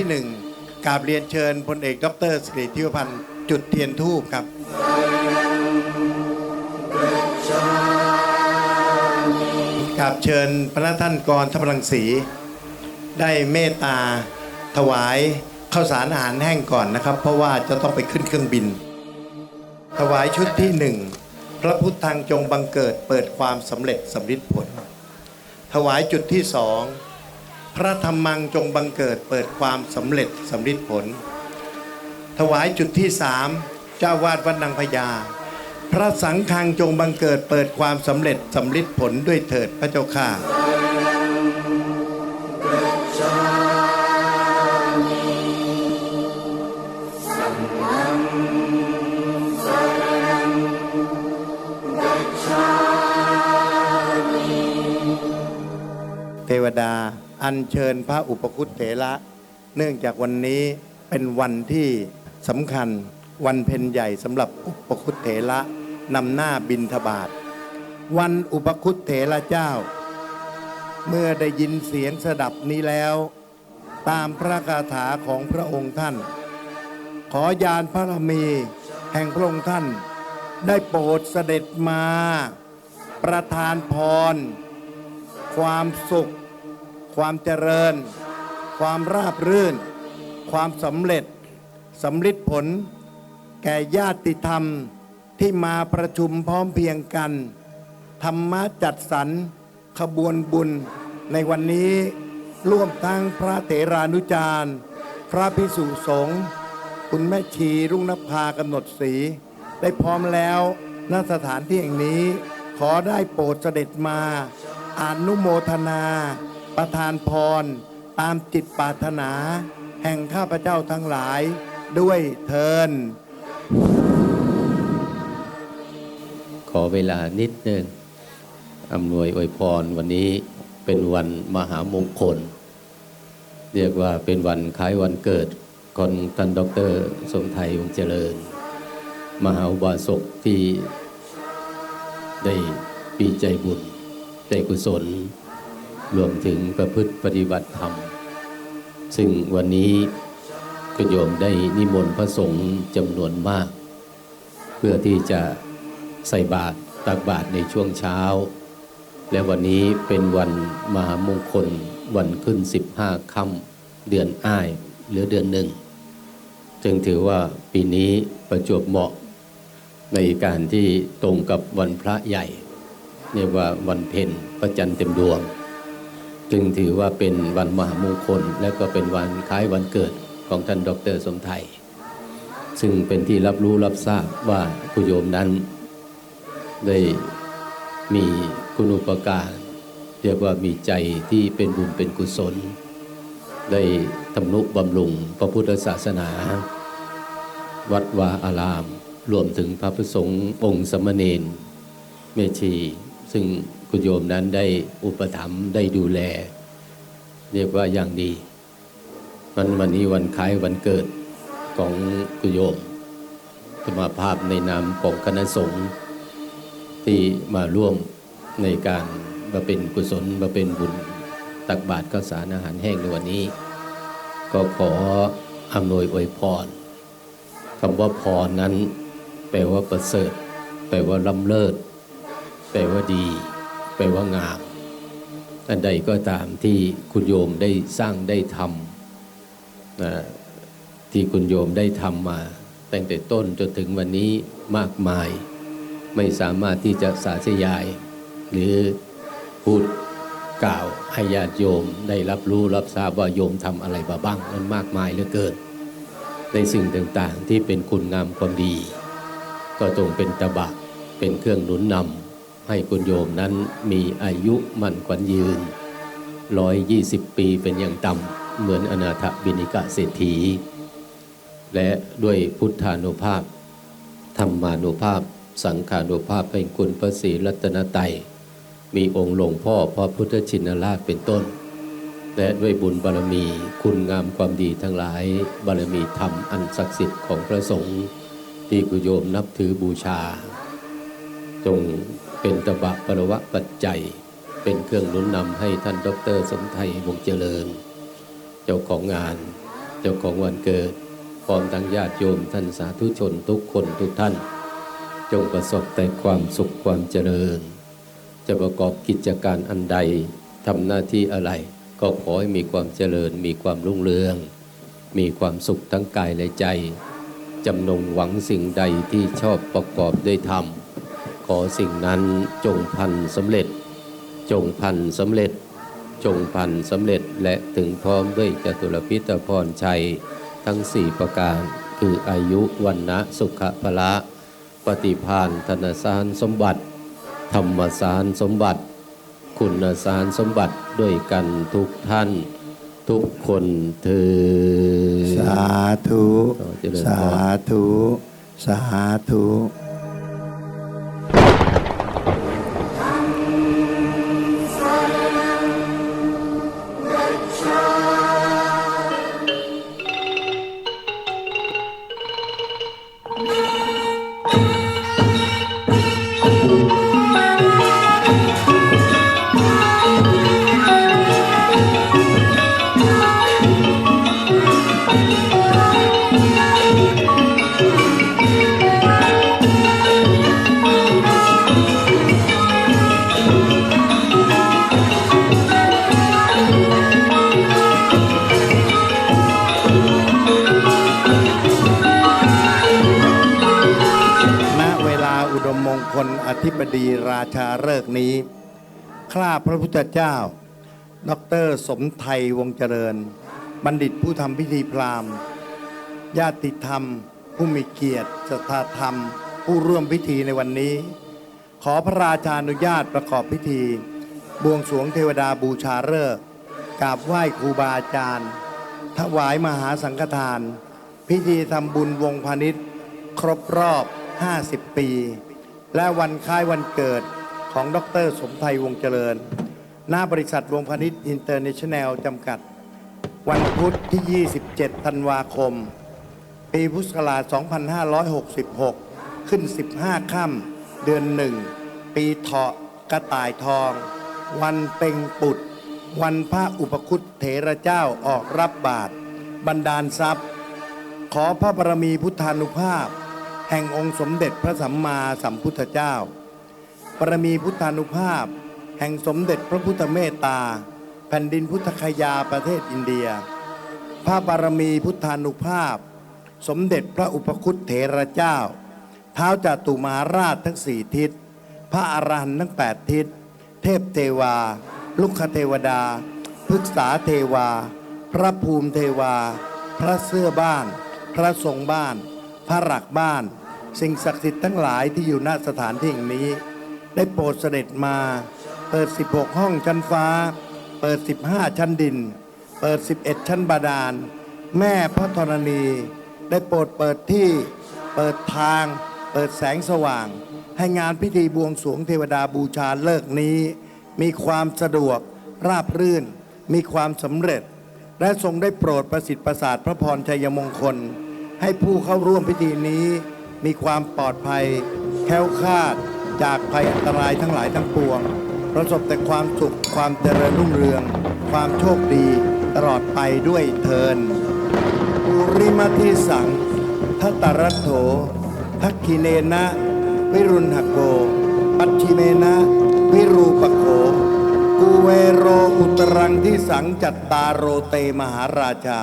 ที่หนึ่งกราบเรียนเชิญพลเอกดรสิริทิวพันธ์จุดเทียนทูปครับกราบเชิญพระท่านกรธรรมรังสี ได้เมตตาถวายข้าวสารอาหารแห้งก่อนนะครับ เพราะว่าจะต้องไปขึ้นเครื่องบิน ถวายชุดที่หนึ่งพระพุทธังจงบังเกิดเปิดความสำเร็จสำฤทธิผล ถวายจุดที่สอง พระธรรมังจงบังเกิดเปิดความสำเร็จสำฤทธิผล ถวายจุดที่สามเจ้าวาดวัดนางพญา พระสังฆังจงบังเกิดเปิดความสำเร็จสำฤทธิผลด้วยเถิดพระเจ้าข้าเทวดา อัญเชิญพระอุปคุตเถระเนื่องจากวันนี้เป็นวันที่สำคัญวันเพ็ญใหญ่สำหรับอุปคุตเถระนำหน้าบินทบาท วันอุปคุตเถระเจ้า เมื่อได้ยินเสียงสดับนี้แล้ว ตามพระคาถาของพระองค์ท่าน ขอยานพระรมีแห่งพระองค์ท่าน ได้โปรดเสด็จมา ประทานพร ความสุข ความเจริญ ความราบรื่น ความสำเร็จสำลิดผล แก่ญาติธรรมที่มาประชุมพร้อมเพียงกัน ธรรมะจัดสรรขบวนบุญ ในวันนี้ร่วมทั้งพระเถรานุจารย์ พระพิสุสงฆ์คุณแม่ชีรุ่งนภากำหนดศรีได้พร้อมแล้วณสถานที่แห่งนี้ ขอได้โปรดเสด็จมาอนุโมทนา ประทานพร ตามจิตปรารถนา แห่งข้าพเจ้าทั้งหลายด้วยเทิน ขอเวลานิดหนึ่งอำนวยอวยพรวันนี้เป็นวันมหามงคล เรียกว่าเป็นวันคล้ายวันเกิดของท่านดรสมไทยวงเจริญ มหาอุบาสกที่ได้ปีใจบุญใจกุศล รวมถึงประพฤติปฏิบัติธรรม ซึ่งวันนี้กโยมได้นิมนต์พระสงฆ์จำนวนมาก เพื่อที่จะใส่บาตรตักบาตรในช่วงเช้า และวันนี้เป็นวันมหามงคลวันขึ้น 15ค่ำเดือนอ้ายหรือเดือนหนึ่ง จึงถือว่าปีนี้ประจวบเหมาะ ในการที่ตรงกับวันพระใหญ่เรียกว่าวันเพ็ญพระจันทร์เต็มดวง จึงถือว่าเป็นวันมหามงคล และก็เป็นวันคล้ายวันเกิดของท่านดรสมไทย ซึ่งเป็นที่รับรู้รับทราบว่าคุณโยมนั้น ได้มีคุณอุปการเรียกว่ามีใจที่เป็นบุญเป็นกุศล ได้ทำนุบำรุงพระพุทธศาสนา วัดวาอาราม รวมถึงพระพุทธสงฆ์องค์สมณเณรเมชี ซึ่ง คุณโยมนั้นได้อุปถัมภ์ได้ดูแล เรียกว่าอย่างดีมันวันนี้วันคล้ายวันเกิดของคุณโยมสมาภาพในนามของคณะสงฆ์ที่มาร่วมในการมาเป็นกุศลมาเป็นบุญตักบาตรข้าวสารอาหารแห้งในวันนี้ ก็ขออำนวยอวยพรคำว่าพรนั้น แปลว่าประเสริฐ แปลว่าล้ำเลิศ แปลว่าดี ปลว่างามอันใดก็ตามที่คุณโยมได้สร้างได้ทำนะที่คุณโยมได้ทำมา ตั้งแต่ต้นจนถึงวันนี้มากมาย ไม่สามารถที่จะสาธยาย หรือพูดกล่าวให้ญาติโยมได้รับรู้รับทราบว่าโยมทำอะไรมาบ้างมันมากมายเหลือเกิน ในสิ่งต่างๆที่เป็นคุณงามความดี ก็จงเป็นตบะเป็นเครื่องหนุนนำ ให้คุณโยมนั้นมีอายุมั่นขวัญยืนร้อยยี่สิบปีเป็นอย่างต่ำเหมือนอนาถบิณิกะเศรษฐี และด้วยพุทธานุภาพ ธรรมานุภาพ สังขานุภาพเป็นคุณพระศรีรัตนตรยมีองค์หลวงพ่อพระพุทธชินราชเป็นต้น และด้วยบุญบารมี คุณงามความดีทั้งหลาย บารมีธรรมอันศักดิ์สิทธิ์ของพระสงฆ์ที่กุโยมนับถือบูชา จง เป็นตบะปรวะปัจจัย เป็นเครื่องหนุนนำให้ท่านดร สมไทยวงเจริญ เจ้าของงาน เจ้าของวันเกิดพร้อมทั้งญาติโยมท่านสาธุชนทุกคนทุกท่าน จงประสบแต่ความสุขความเจริญ จะประกอบกิจการอันใดทำหน้าที่อะไรก็ขอให้มีความเจริญ มีความรุ่งเรือง มีความสุขทั้งกายและใจจำนงหวังสิ่งใดที่ชอบประกอบด้วยธรรม อสิ่งนั้นจงพันสำเร็จ จงพันสำเร็จ จงพันสำเร็จและถึงพร้อมด้วยจตุรพิตรพรชัยทั้งสี่ประการ คืออายุวันนะสุขภละ ปฏิพานธนสารสมบัติ ธรรมสารสมบัติ คุณสารสมบัติด้วยกันทุกท่าน ทุกคนเธอสาธุขอเจริญพรสาธุ สาธุ ดีราชาฤกษ์นี้ ข้าพระพุทธเจ้า ดรสมไทยวงเจริญ บัณฑิตผู้ทำพิธีพราหมณ์ ญาติธรรม ผู้มีเกียรติศรัทธาธรรม ผู้ร่วมพิธีในวันนี้ ขอพระราชาอนุญาตประกอบพิธี บวงสรวงเทวดาบูชาฤกษ์กราบไหว้ครูบาอาจารย์ ถวายมหาสังฆทาน พิธีทำบุญวงพาณิชย์ ครบรอบ 50 ปี และวันคล้ายวันเกิดของดรสมไทยวงเจริญ หน้าบริษัทวงพาณิชย์อินเตอร์เนชั่นแนลจำกัด วันพุธที่ 27 ธันวาคม ปีพุทธศักราช 2566 ขึ้น 15 ค่ำเดือนหนึ่ง ปีเถาะกระต่ายทอง วันเป็งปุด วันพระอุปคุตเถระเจ้าออกรับบาตรบันดาลทรัพย์ ขอพระบารมีพุทธานุภาพ แห่งองค์สมเด็จพระสัมมาสัมพุทธเจ้าบารมีพุทธานุภาพ แห่งสมเด็จพระพุทธเมตตา แผ่นดินพุทธคยาประเทศอินเดีย พระบารมีพุทธานุภาพ สมเด็จพระอุปคุตเถระเจ้า เท้าจาตุมาราชทั้งสี่ทิศ พระอรหันต์ทั้งแปดทิศ เทพเทวา ลุกเทวดาพฤกษาเทวา พระภูมิเทวา พระเสื้อบ้าน พระทรงบ้าน พระหลักบ้าน สิ่งศักดิ์สิทธิ์ทั้งหลายที่อยู่ณสถานที่แห่งนี้ ได้โปรดเสด็จมา เปิด 16 ห้องชั้นฟ้า เปิด 15 ชั้นดิน เปิด 11 ชั้นบาดาล แม่พระธรณี ได้โปรดเปิดที่ เปิดทาง เปิดแสงสว่าง ให้งานพิธีบวงสรวงเทวดาบูชาเลิกนี้ มีความสะดวก ราบรื่น มีความสำเร็จ และทรงได้โปรดประสิทธิ์ประสาทพระพรชัยมงคล ให้ผู้เข้าร่วมพิธีนี้ มีความปลอดภัย แคล้วคลาดจากภัยอันตรายทั้งหลายทั้งปวง ประสบแต่ความสุขความเจริญรุ่งเรือง ความโชคดีตลอดไปด้วยเทินปุริมาทิสังทัตตรัตโถ ทักขิเนนะ วิรุณหโก ปัจฉิเมนะ วิรูปโข กูเวโรอุตรังที่สังจัตตาโรเตมหาราชา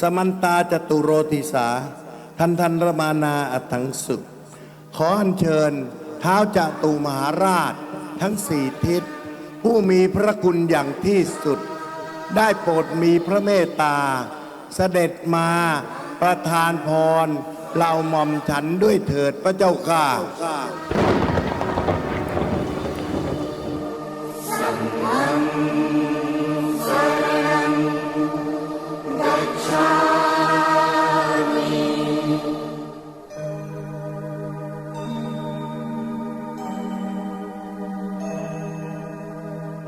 สมันตาจตุโรติสา ท่านทันรมานาอัถังสุข ขออัญเชิญเท้าจตุมหาราชทั้งสี่ทิศ ผู้มีพระคุณอย่างที่สุด ได้โปรดมีพระเมตตา เสด็จมาประทานพรเหล่าหม่อมฉันด้วยเถิดพระเจ้าข้า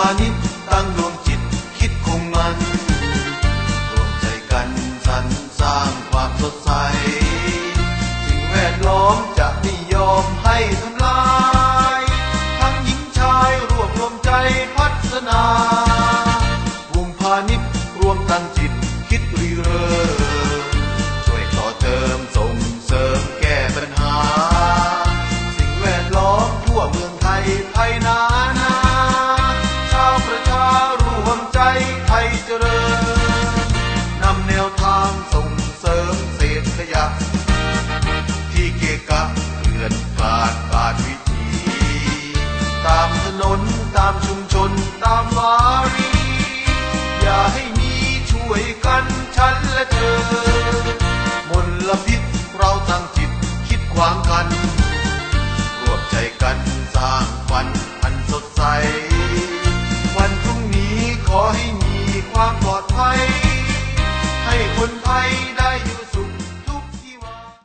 emanet